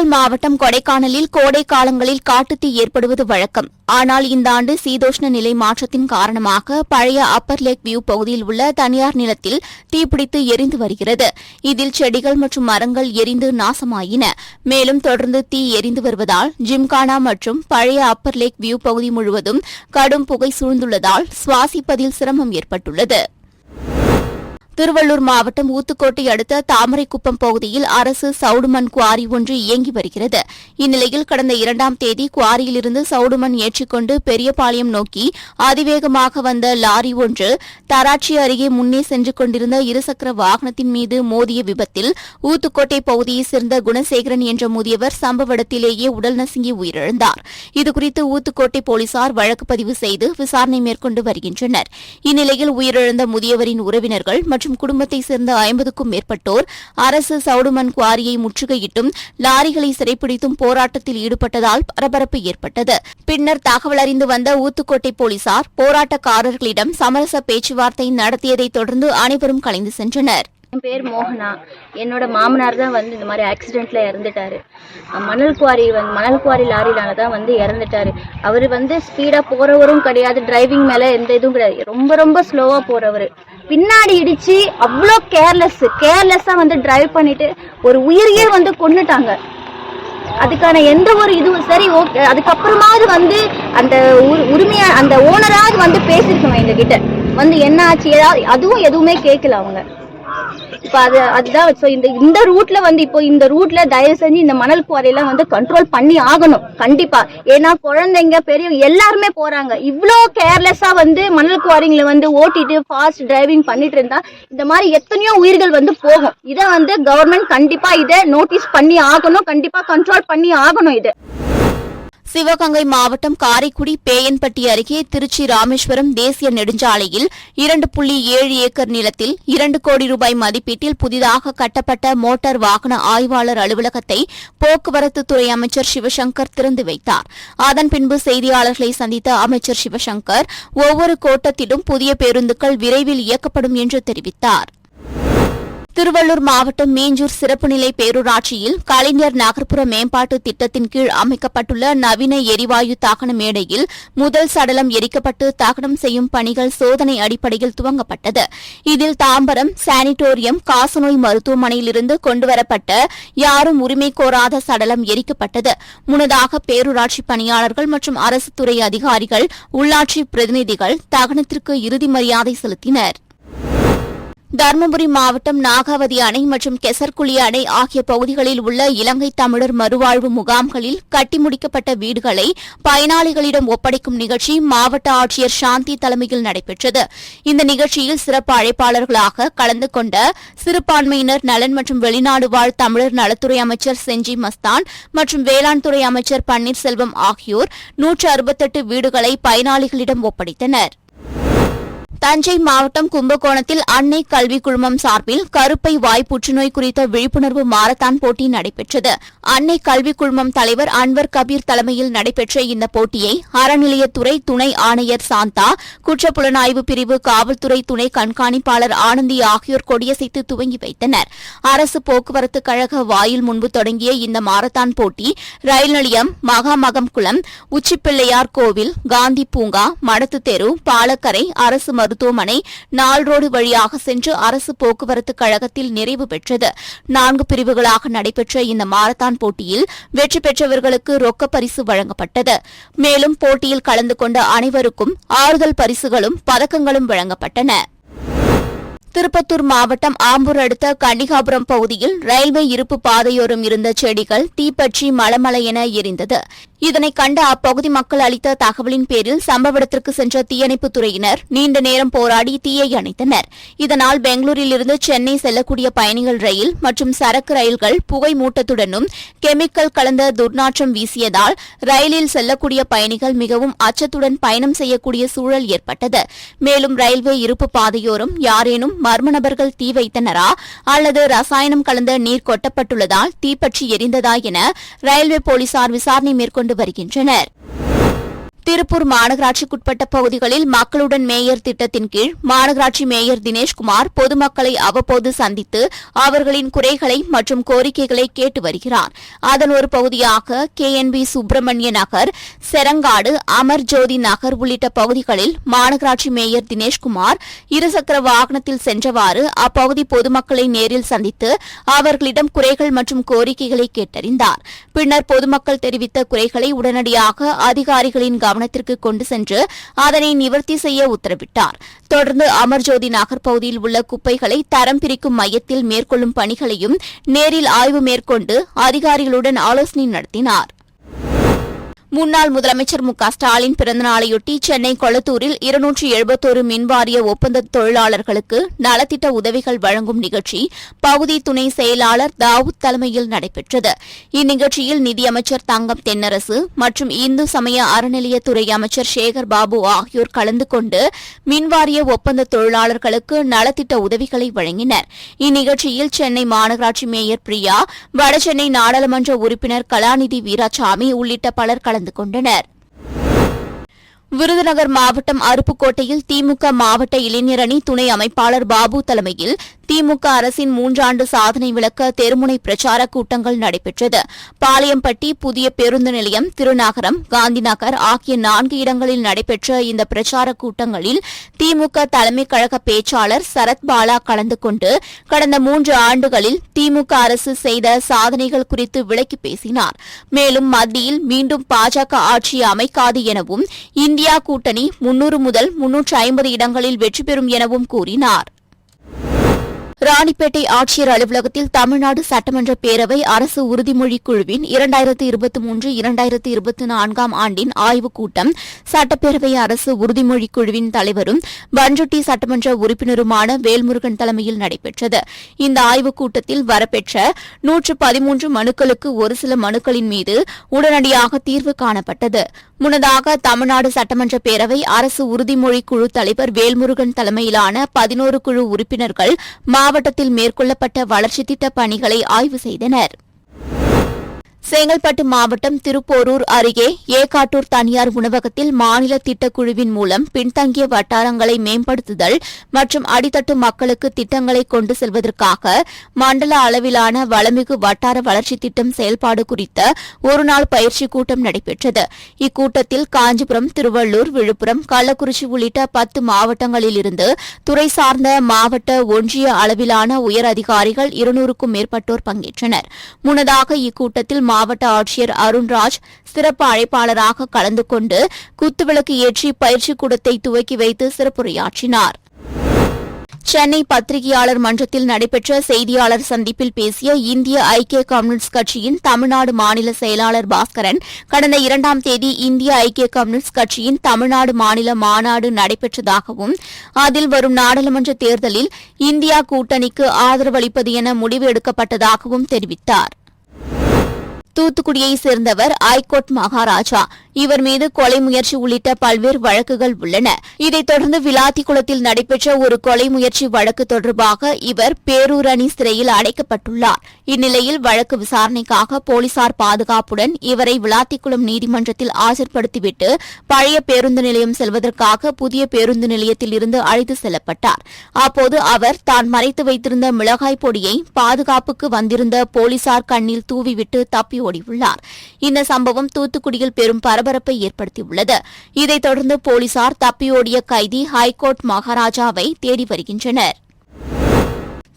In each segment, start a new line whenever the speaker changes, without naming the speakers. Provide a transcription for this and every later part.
நாமக்கல் மாவட்டம் கொடைக்கானலில் கோடை காலங்களில் காட்டுத்தீ ஏற்படுவது வழக்கம் ஆனால் இந்த ஆண்டு சீதோஷ்ண நிலை மாற்றத்தின் காரணமாக பழைய அப்பர் லேக் வியூ பகுதியில் உள்ள தனியார் நிலத்தில் தீப்பிடித்து எரிந்து வருகிறது இதில் செடிகள் மற்றும் மரங்கள் எரிந்து நாசமாயின மேலும் தொடர்ந்து தீ எரிந்து வருவதால் ஜிம்கானா மற்றும் பழைய அப்பர் லேக் வியூ பகுதி முழுவதும் கடும் புகை சூழ்ந்துள்ளதால் சுவாசிப்பதில் சிரமம் ஏற்பட்டுள்ளது திருவள்ளூர் மாவட்டம் ஊத்துக்கோட்டை அடுத்த தாமரைக்குப்பம் பகுதியில் அரசு சவுடுமண் குவாரி ஒன்று இயங்கி வருகிறது இந்நிலையில் கடந்த இரண்டாம் தேதி குவாரியிலிருந்து சவுடுமண் ஏற்றிக்கொண்டு பெரியபாளையம் நோக்கி அதிவேகமாக வந்த லாரி ஒன்று தராட்சி அருகே முன்னே சென்று கொண்டிருந்த இருசக்கர வாகனத்தின் மீது மோதிய விபத்தில் ஊத்துக்கோட்டை பகுதியைச் சேர்ந்த குணசேகரன் என்ற முதியவர் சம்பவ இடத்திலேயே உடல் நசுங்கி உயிரிழந்தார் இதுகுறித்து ஊத்துக்கோட்டை போலீசார் வழக்கு பதிவு செய்து விசாரணை மேற்கொண்டு வருகின்றனர் இந்நிலையில் உயிரிழந்த முதியவரின் உறவினர்கள் மற்றும் மற்றும் குடும்பத்தை சேர்ந்த ஐம்பதுக்கும் மேற்பட்டோர் அரசு சவுடுமன் குவாரியை முற்றுகையிட்டும் லாரிகளை சிறைப்பிடித்தும் போராட்டத்தில் ஈடுபட்டதால் பரபரப்பு ஏற்பட்டது பின்னர் தகவல் அறிந்து வந்த ஊத்துக்கோட்டை போலீசார் போராட்டக்காரர்களிடம் சமரச பேச்சுவார்த்தை நடத்தியதைத் தொடர்ந்து அனைவரும் கலைந்து சென்றனர்
என் பேர் மோகனா என்னோட மாமனார் தான் வந்து இந்த மாதிரி ஆக்சிடென்ட்ல இறந்துட்டாரு மணல் குவாரி வந்து மணல் குவாரி லாரினால தான் வந்து இறந்துட்டாரு அவர் வந்து ஸ்பீடா போறவரும் கிடையாது டிரைவிங் மேல எந்த இதுவும் கிடையாது ரொம்ப ரொம்ப ஸ்லோவா போகிறவர் பின்னாடி இடிச்சு அவ்வளோ கேர்லெஸ் கேர்லெஸ்ஸாக வந்து டிரைவ் பண்ணிட்டு ஒரு உயிரியே வந்து கொண்டுட்டாங்க அதுக்கான எந்த ஒரு இதுவும் சரி ஓகே அதுக்கப்புறமாவது வந்து அந்த உரிமையா அந்த ஓனராவது வந்து பேசிருக்கோம் எங்ககிட்ட வந்து என்ன ஆச்சு ஏதாவது அதுவும் எதுவுமே கேட்கல அவங்க இப்போ அது அதுதான் இந்த இந்த ரூட்ல வந்து இப்போ இந்த ரூட்ல தயவு செஞ்சு இந்த மணல் குவாரியெல்லாம் வந்து கண்ட்ரோல் பண்ணி ஆகணும் கண்டிப்பா ஏன்னா குழந்தைங்க பெரியவங்க எல்லாருமே போறாங்க இவ்வளோ கேர்லெஸ்ஸா வந்து மணல் குவாரிங்களை வந்து ஓட்டிட்டு ஃபாஸ்ட் டிரைவிங் பண்ணிட்டு இருந்தா இந்த மாதிரி எத்தனையோ உயிர்கள் வந்து போகும் இதை வந்து கவர்மெண்ட் கண்டிப்பா இதை நோட்டீஸ் பண்ணி ஆகணும் கண்டிப்பா கண்ட்ரோல் பண்ணி ஆகணும் இது
சிவகங்கை மாவட்டம் காரைக்குடி பேயன்பட்டி அருகே திருச்சி ராமேஸ்வரம் தேசிய நெடுஞ்சாலையில் இரண்டு புள்ளி ஏழு ஏக்கர் நிலத்தில் இரண்டு கோடி ரூபாய் மதிப்பீட்டில் புதிதாக கட்டப்பட்ட மோட்டார் வாகன ஆய்வாளர் அலுவலகத்தை போக்குவரத்துத்துறை அமைச்சர் சிவசங்கர் திறந்து வைத்தார் அதன் பின்பு செய்தியாளர்களை சந்தித்த அமைச்சர் சிவசங்கர் ஒவ்வொரு கோட்டத்திலும் புதிய பேருந்துகள் விரைவில் இயக்கப்படும் என்று தெரிவித்தாா் திருவள்ளூர் மாவட்டம் மீஞ்சூர் சிறப்பு நிலை பேரூராட்சியில் கலைஞர் நகர்ப்புற மேம்பாட்டு திட்டத்தின் கீழ் அமைக்கப்பட்டுள்ள நவீன எரிவாயு தாகன மேடையில் முதல் சடலம் எரிக்கப்பட்டு தாகனம் செய்யும் பணிகள் சோதனை அடிப்படையில் துவங்கப்பட்டது இதில் தாம்பரம் சானிட்டோரியம் காசநோய் மருத்துவமனையிலிருந்து கொண்டுவரப்பட்ட யாரும் உரிமை கோராத சடலம் எரிக்கப்பட்டது முன்னதாக பேரூராட்சி பணியாளர்கள் மற்றும் அரசுத்துறை அதிகாரிகள் உள்ளாட்சி பிரதிநிதிகள் தகனத்திற்கு இறுதி மரியாதை செலுத்தினா் தருமபுரி மாவட்டம் நாகாவதி அணை மற்றும் கெசர்குழி அணை ஆகிய பகுதிகளில் உள்ள இலங்கை தமிழர் மறுவாழ்வு முகாம்களில் கட்டி முடிக்கப்பட்ட வீடுகளை பயனாளிகளிடம் ஒப்படைக்கும் நிகழ்ச்சி மாவட்ட ஆட்சியர் சாந்தி தலைமையில் நடைபெற்றது இந்த நிகழ்ச்சியில் சிறப்பு அழைப்பாளர்களாக கலந்து கொண்ட சிறுபான்மையினர் நலன் மற்றும் வெளிநாடு வாழ் தமிழர் நலத்துறை அமைச்சர் செஞ்சி மஸ்தான் மற்றும் வேளாண் துறை அமைச்சர் பன்னீர்செல்வம் ஆகியோர் நூற்று அறுபத்தெட்டு வீடுகளை பயனாளிகளிடம் ஒப்படைத்தனா் தஞ்சை மாவட்டம் கும்பகோணத்தில் அன்னை கல்வி குழுமம் சார்பில் கருப்பை வாய் புற்றுநோய் குறித்த விழிப்புணர்வு மாரத்தான் போட்டி நடைபெற்றது அன்னை கல்வி குழுமம் தலைவர் அன்வர் கபீர் தலைமையில் நடைபெற்ற இந்த போட்டியை அறநிலையத்துறை துணை ஆணையர் சாந்தா குற்றப்புலனாய்வு பிரிவு காவல்துறை துணை கண்காணிப்பாளர் ஆனந்தி ஆகியோர் கொடியசைத்து துவங்கி வைத்தனர் அரசு போக்குவரத்து கழக வாயில் முன்பு தொடங்கிய இந்த மாரத்தான் போட்டி ரயில் நிலையம் மகாமகம் குளம் உச்சிப்பிள்ளையார் கோவில் காந்தி பூங்கா மடத்து தெரு பாலக்கரை அரசு மருத்துவமனை நால்ரோடு வழியாக சென்று அரசு போக்குவரத்து கழகத்தில் நிறைவு பெற்றது நான்கு பிரிவுகளாக நடைபெற்ற இந்த மாரத்தான் போட்டியில் வெற்றி பெற்றவர்களுக்கு ரொக்க பரிசு வழங்கப்பட்டது மேலும் போட்டியில் கலந்து கொண்ட அனைவருக்கும் ஆறுதல் பரிசுகளும் பதக்கங்களும் வழங்கப்பட்டன திருப்பத்தூர் மாவட்டம் ஆம்பூர் அடுத்த கன்னிகாபுரம் பகுதியில் ரயில்வே இருப்பு பாதையோரம் இருந்த செடிகள் தீப்பற்றி மலமலையென எரிந்தது இதனை கண்ட அப்பகுதி மக்கள் அளித்த தகவலின் பேரில் சம்பவ இடத்திற்கு சென்ற தீயணைப்புத் துறையினர் நீண்ட நேரம் போராடி தீயை அணைத்தனர் இதனால் பெங்களூரிலிருந்து சென்னை செல்லக்கூடிய பயணிகள் ரயில் மற்றும் சரக்கு ரயில்கள் புகை மூட்டத்துடனும் கெமிக்கல் கலந்த துர்நாற்றம் வீசியதால் ரயிலில் செல்லக்கூடிய பயணிகள் மிகவும் அச்சத்துடன் பயணம் செய்யக்கூடிய சூழல் ஏற்பட்டது மேலும் ரயில்வே இருப்பு பாதையோரும் யாரேனும் மர்ம நபர்கள் தீ வைத்தனரா அல்லது ரசாயனம் கலந்த நீர் கொட்டப்பட்டுள்ளதால் தீப்பற்றி எரிந்ததா என ரயில்வே போலீசார் விசாரணை மேற்கொண்டு வருகின்றனர் திருப்பூர் மாநகராட்சிக்குட்பட்ட பகுதிகளில் மக்களுடன் மேயர் திட்டத்தின் கீழ் மாநகராட்சி மேயர் தினேஷ்குமார் பொதுமக்களை அவ்வப்போது சந்தித்து அவர்களின் குறைகளை மற்றும் கோரிக்கைகளை கேட்டு வருகிறார் அதன் ஒரு பகுதியாக K N P Subramania Nagar Cherangadu Amar Jothi Nagar உள்ளிட்ட பகுதிகளில் மாநகராட்சி மேயர் தினேஷ்குமார் இருசக்கர வாகனத்தில் சென்றவாறு அப்பகுதி பொதுமக்களை நேரில் சந்தித்து அவர்களிடம் குறைகள் மற்றும் கோரிக்கைகளை கேட்டறிந்தார் பின்னர் பொதுமக்கள் தெரிவித்த குறைகளை உடனடியாக அதிகாரிகளின் கவனம் கவனத்திற்கு கொண்டு சென்று அதனை நிவர்த்தி செய்ய உத்தரவிட்டார் தொடர்ந்து அமர்ஜோதி நகர் பகுதியில் உள்ள குப்பைகளை தரம் பிரிக்கும் மையத்தில் மேற்கொள்ளும் பணிகளையும் நேரில் ஆய்வு மேற்கொண்டு அதிகாரிகளுடன் ஆலோசனை நடத்தினார் முன்னாள் முதலமைச்சர் மு ஸ்டாலின் பிறந்தநாளையொட்டி சென்னை கொளத்தூரில் இருநூற்றி எழுபத்தோரு மின்வாரிய ஒப்பந்த தொழிலாளர்களுக்கு நலத்திட்ட உதவிகள் வழங்கும் நிகழ்ச்சி பகுதி துணை செயலாளர் தாவூத் தலைமையில் நடைபெற்றது இந்நிகழ்ச்சியில் நிதியமைச்சர் தங்கம் தென்னரசு மற்றும் இந்து சமய அறநிலையத்துறை அமைச்சர் சேகர் பாபு ஆகியோர் கலந்து கொண்டு மின்வாரிய ஒப்பந்த தொழிலாளர்களுக்கு நலத்திட்ட உதவிகளை வழங்கினர் இந்நிகழ்ச்சியில் சென்னை மாநகராட்சி மேயர் பிரியா வடசென்னை நாடாளுமன்ற உறுப்பினர் கலாநிதி வீராசாமி உள்ளிட்ட பலர் கலந்து கொண்டனர் விருதுநகர் மாவட்டம் அருப்புக்கோட்டையில் திமுக மாவட்ட இளைஞரணி துணை அமைப்பாளர் பாபு தலைமையில் திமுக அரசின் மூன்றாண்டு சாதனை விளக்க தெருமுனை பிரச்சார கூட்டங்கள் நடைபெற்றது பாளையம்பட்டி புதிய பேருந்து நிலையம் திருநகரம் காந்திநகர் ஆகிய நான்கு இடங்களில் நடைபெற்ற இந்த பிரச்சார கூட்டங்களில் திமுக தலைமை கழக பேச்சாளர் சரத்பாலா கலந்து கொண்டு கடந்த மூன்று ஆண்டுகளில் திமுக அரசு செய்த சாதனைகள் குறித்து விளக்கி பேசினார் மேலும் மத்தியில் மீண்டும் பாஜக ஆட்சி அமைக்காது எனவும் இந்தியா கூட்டணி முன்னூறு முதல் முன்னூற்று ஐம்பது இடங்களில் வெற்றி பெறும் எனவும் கூறினாா் ராணிப்பேட்டை ஆட்சியர் அலுவலகத்தில் தமிழ்நாடு சட்டமன்ற பேரவை அரசு உறுதிமொழி குழுவின் இரண்டாயிரத்து இருபத்தி மூன்று இரண்டாயிரத்து இருபத்தி நான்காம் ஆண்டின் ஆய்வுக் கூட்டம் சட்டப்பேரவை அரசு உறுதிமொழி குழுவின் தலைவரும் பண்ருட்டி சட்டமன்ற உறுப்பினருமான வேல்முருகன் தலைமையில் நடைபெற்றது இந்த ஆய்வுக் கூட்டத்தில் வரப்பெற்ற நூற்று பதிமூன்று மனுக்களுக்கு ஒரு சில மனுக்களின் மீது உடனடியாக தீர்வு காணப்பட்டது முன்னதாக தமிழ்நாடு சட்டமன்ற பேரவை அரசு உறுதிமொழி குழு தலைவர் வேல்முருகன் தலைமையிலான பதினோரு குழு உறுப்பினர்கள் மாவட்டத்தில் மேற்கொள்ளப்பட்ட வளர்ச்சி திட்ட பணிகளை ஆய்வு செய்தனர் செங்கல்பட்டு மாவட்டம் திருப்போரூர் அருகே ஏகாட்டூர் தனியார் உணவகத்தில் மாநில திட்டக்குழுவின் மூலம் பின்தங்கிய வட்டாரங்களை மேம்படுத்துதல் மற்றும் அடித்தட்டு மக்களுக்கு திட்டங்களை கொண்டு செல்வதற்காக மண்டல அளவிலான வளமிகு வட்டார வளர்ச்சி திட்டம் செயல்பாடு குறித்த ஒருநாள் பயிற்சி கூட்டம் நடைபெற்றது இக்கூட்டத்தில் காஞ்சிபுரம் திருவள்ளூர் விழுப்புரம் கள்ளக்குறிச்சி உள்ளிட்ட பத்து மாவட்டங்களிலிருந்து துறை சார்ந்த மாவட்ட ஒன்றிய அளவிலான உயர் அதிகாரிகள் இருநூறுக்கும் மேற்பட்டோர் பங்கேற்றனர் முன்னதாக இக்கூட்டத்தில் மாவட்ட ஆட்சியர் அருண்ராஜ் சிறப்பு அழைப்பாளராக கலந்து கொண்டு குத்துவிளக்கு ஏற்றி பயிற்சிக் கூடத்தை துவக்கி வைத்து சிறப்புரையாற்றினார் சென்னை பத்திரிகையாளர் மன்றத்தில் நடைபெற்ற செய்தியாளர் சந்திப்பில் பேசிய இந்திய ஐக்கிய கம்யூனிஸ்ட் கட்சியின் தமிழ்நாடு மாநில செயலாளர் பாஸ்கரன் கடந்த இரண்டாம் தேதி இந்திய ஐக்கிய கம்யூனிஸ்ட் கட்சியின் தமிழ்நாடு மாநில மாநாடு நடைபெற்றதாகவும் அதில் வரும் நாடாளுமன்ற தேர்தலில் இந்தியா கூட்டணிக்கு ஆதரவளிப்பது என முடிவு எடுக்கப்பட்டதாகவும் தெரிவித்தாா் தூத்துக்குடியை சேர்ந்தவர் ஐகோட் மகாராஜா இவர் மீது கொலை முயற்சி உள்ளிட்ட பல்வேறு வழக்குகள் உள்ளன இதைத் தொடர்ந்து விளாத்திக்குளத்தில் நடைபெற்ற ஒரு கொலை முயற்சி வழக்கு தொடர்பாக இவர் பேரூரணி சிறையில் அடைக்கப்பட்டுள்ளார் இந்நிலையில் வழக்கு விசாரணைக்காக போலீசார் பாதுகாப்புடன் இவரை விளாத்திக்குளம் நீதிமன்றத்தில் ஆஜர்படுத்திவிட்டு பழைய பேருந்து நிலையம் செல்வதற்காக புதிய பேருந்து நிலையத்தில் இருந்து அழைத்து செல்லப்பட்டார் அப்போது அவர் தான் மறைத்து வைத்திருந்த மிளகாய் பொடியை பாதுகாப்புக்கு வந்திருந்த போலீசார் கண்ணில் தூவிவிட்டு தப்பி ஓடியுள்ளார் இந்த சம்பவம் தூத்துக்குடியில் பெரும் பரபரப்பு பரபரப்பை ஏற்படுத்தியுள்ளது இதைத் தொடர்ந்து போலீசார் தப்பியோடிய கைதி ஹைகோர்ட் மகாராஜாவை தேடி வருகின்றனர்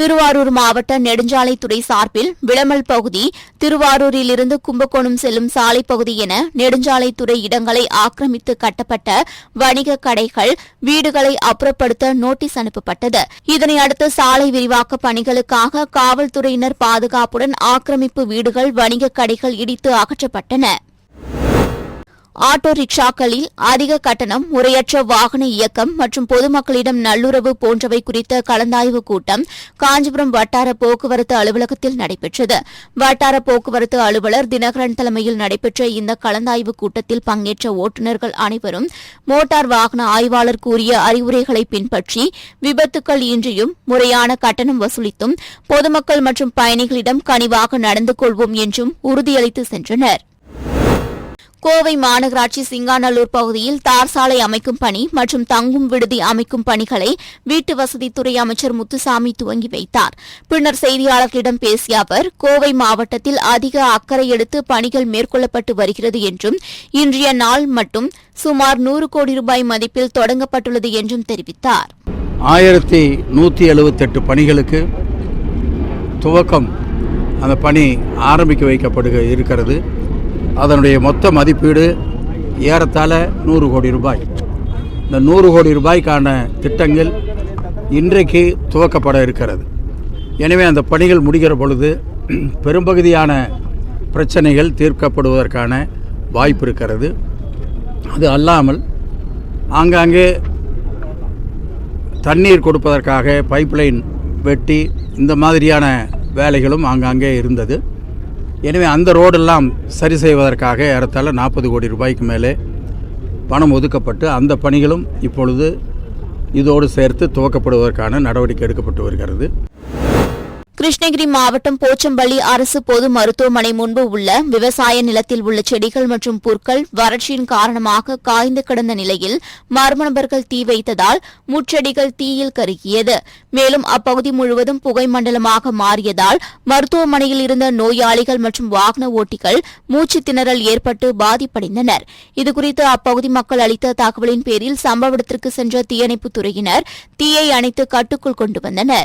திருவாரூர் மாவட்ட நெடுஞ்சாலைத்துறை சார்பில் விளமல் பகுதி திருவாரூரிலிருந்து கும்பகோணம் செல்லும் சாலைப்பகுதி என நெடுஞ்சாலைத்துறை இடங்களை ஆக்கிரமித்து கட்டப்பட்ட வணிக கடைகள் வீடுகளை அப்புறப்படுத்த நோட்டீஸ் அனுப்பப்பட்டது இதனையடுத்து சாலை விரிவாக்க பணிகளுக்காக காவல்துறையினர் பாதுகாப்புடன் ஆக்கிரமிப்பு வீடுகள் வணிக கடைகள் இடித்து அகற்றப்பட்டன ஆட்டோ ரிக்ஷாக்களில் அதிக கட்டணம் முறையற்ற வாகன இயக்கம் மற்றும் பொதுமக்களிடம் நல்லுறவு போன்றவை குறித்த கலந்தாய்வு கூட்டம் காஞ்சிபுரம் வட்டார போக்குவரத்து அலுவலகத்தில் நடைபெற்றது வட்டார போக்குவரத்து அலுவலர் தினகரன் தலைமையில் நடைபெற்ற இந்த கலந்தாய்வு கூட்டத்தில் பங்கேற்ற ஓட்டுநர்கள் அனைவரும் மோட்டார் வாகன ஆய்வாளர் கூறிய அறிவுரைகளை பின்பற்றி விபத்துக்கள் இன்றியும் முறையான கட்டணம் வசூலித்தும் பொதுமக்கள் மற்றும் பயணிகளிடம் கனிவாக நடந்து கொள்வோம் என்றும் உறுதியளித்து சென்றனா் கோவை மாநகராட்சி சிங்காநல்லூர் பகுதியில் தார் சாலை அமைக்கும் பணி மற்றும் தங்கும் விடுதி அமைக்கும் பணிகளை வீட்டு வசதித்துறை அமைச்சர் முத்துசாமி துவங்கி வைத்தார் பின்னர் செய்தியாளர்களிடம் பேசிய அவர் கோவை மாவட்டத்தில் அதிக அக்கறை எடுத்து பணிகள் மேற்கொள்ளப்பட்டு வருகிறது என்றும் இன்றைய நாள் மட்டும் சுமார் நூறு கோடி ரூபாய் மதிப்பில் தொடங்கப்பட்டுள்ளது என்றும் தெரிவித்தார்
ஆயிரத்தி நூற்றி எழுபத்தெட்டு பணிகளுக்கு துவக்கம் அந்த பணி ஆரம்பிக்க வைக்கப்படுக இருக்கிறது அதனுடைய மொத்த மதிப்பீடு ஏறத்தாழ நூறு கோடி ரூபாய் இந்த நூறு கோடி ரூபாய்க்கான திட்டங்கள் இன்றைக்கு துவக்கப்பட இருக்கிறது எனவே அந்த பணிகள் முடிகிற பொழுது பெரும்பகுதியான பிரச்சனைகள் தீர்க்கப்படுவதற்கான வாய்ப்பு இருக்கிறது அது அல்லாமல் ஆங்காங்கே தண்ணீர் கொடுப்பதற்காக பைப்லைன் வெட்டி இந்த மாதிரியான வேலைகளும் ஆங்காங்கே இருந்தது எனவே அந்த ரோடெல்லாம் சரி செய்வதற்காக ஏறத்தாழ நாற்பது கோடி ரூபாய்க்கு மேலே பணம் ஒதுக்கப்பட்டு அந்த பணிகளும் இப்பொழுது இதோடு சேர்த்து துவக்கப்படுவதற்கான நடவடிக்கை எடுக்கப்பட்டு வருகிறது
கிருஷ்ணகிரி மாவட்டம் போச்சம்பள்ளி அரசு பொது மருத்துவமனை முன்பு உள்ள விவசாய நிலத்தில் உள்ள செடிகள் மற்றும் புற்கள் வறட்சியின் காரணமாக காய்ந்து கிடந்த நிலையில் மர்ம நபர்கள் தீ வைத்ததால் முச்செடிகள் தீயில் கருகியது மேலும் அப்பகுதி முழுவதும் புகை மண்டலமாக மாறியதால் மருத்துவமனையில் இருந்த நோயாளிகள் மற்றும் வாகன ஓட்டிகள் மூச்சு திணறல் ஏற்பட்டு பாதிப்படைந்தனர் இதுகுறித்து அப்பகுதி மக்கள் அளித்த தகவலின் பேரில் சம்பவ இடத்திற்கு சென்ற தீயணைப்புத் துறையினர் தீயை அணைத்து கட்டுக்குள் கொண்டு வந்தனா்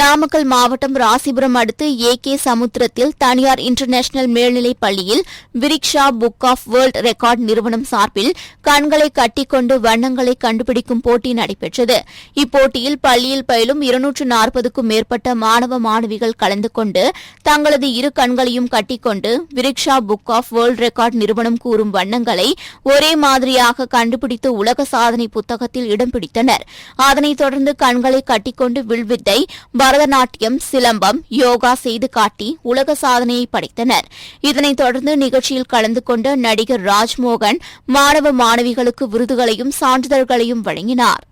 நாமக்கல் மாவட்டம் ராசிபுரம் அடுத்து ஏ கே சமுத்திரத்தில் தனியார் இன்டர்நேஷனல் மேல்நிலைப் பள்ளியில் Vriksha book of world record நிறுவனம் சார்பில் கண்களை கட்டிக்கொண்டு வண்ணங்களை கண்டுபிடிக்கும் போட்டி நடைபெற்றது இப்போட்டியில் பள்ளியில் பயிலும் இருநூற்று நாற்பதுக்கும் மேற்பட்ட மாணவ மாணவிகள் கலந்து கொண்டு தங்களது இரு கண்களையும் கட்டிக்கொண்டு Vriksha book of world record நிறுவனம் கூறும் வண்ணங்களை ஒரே மாதிரியாக கண்டுபிடித்து உலக சாதனை புத்தகத்தில் இடம் பிடித்தனர் அதனைத் தொடர்ந்து கண்களை கட்டிக்கொண்டு வில்வித்தை பரதநாட்டியம் சிலம்பம் யோகா செய்து காட்டி உலக சாதனையை படைத்தனர் இதனைத் தொடர்ந்து நிகழ்ச்சியில் கலந்து கொண்ட நடிகர் ராஜ்மோகன் மாணவ மாணவிகளுக்கு விருதுகளையும் சான்றிதழ்களையும் வழங்கினாா்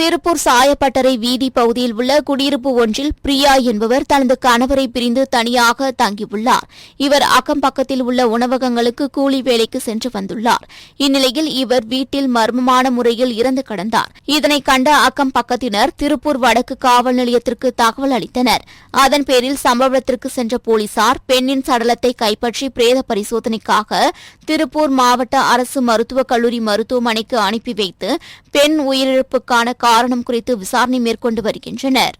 திருப்பூர் சாயப்பட்டறை வீதி பகுதியில் உள்ள குடியிருப்பு ஒன்றில் பிரியா என்பவர் தனது கணவரை பிரிந்து தனியாக தங்கியுள்ளார் இவர் அக்கம்பக்கத்தில் உள்ள உணவகங்களுக்கு கூலி வேலைக்கு சென்று வந்துள்ளார் இந்நிலையில் இவர் வீட்டில் மர்மமான முறையில் இறந்து கிடந்தார் இதனை கண்ட அக்கம் பக்கத்தினர் திருப்பூர் வடக்கு காவல் நிலையத்திற்கு தகவல் அளித்தனர் அதன் பேரில் சம்பவத்திற்கு சென்ற போலீசார் பெண்ணின் சடலத்தை கைப்பற்றி பிரேத பரிசோதனைக்காக திருப்பூர் மாவட்ட அரசு மருத்துவக் கல்லூரி மருத்துவமனைக்கு அனுப்பி வைத்து பெண் உயிரிழப்புக்கான காரணம் குறித்து விசாரணை மேற்கொண்டு வருகின்றனர்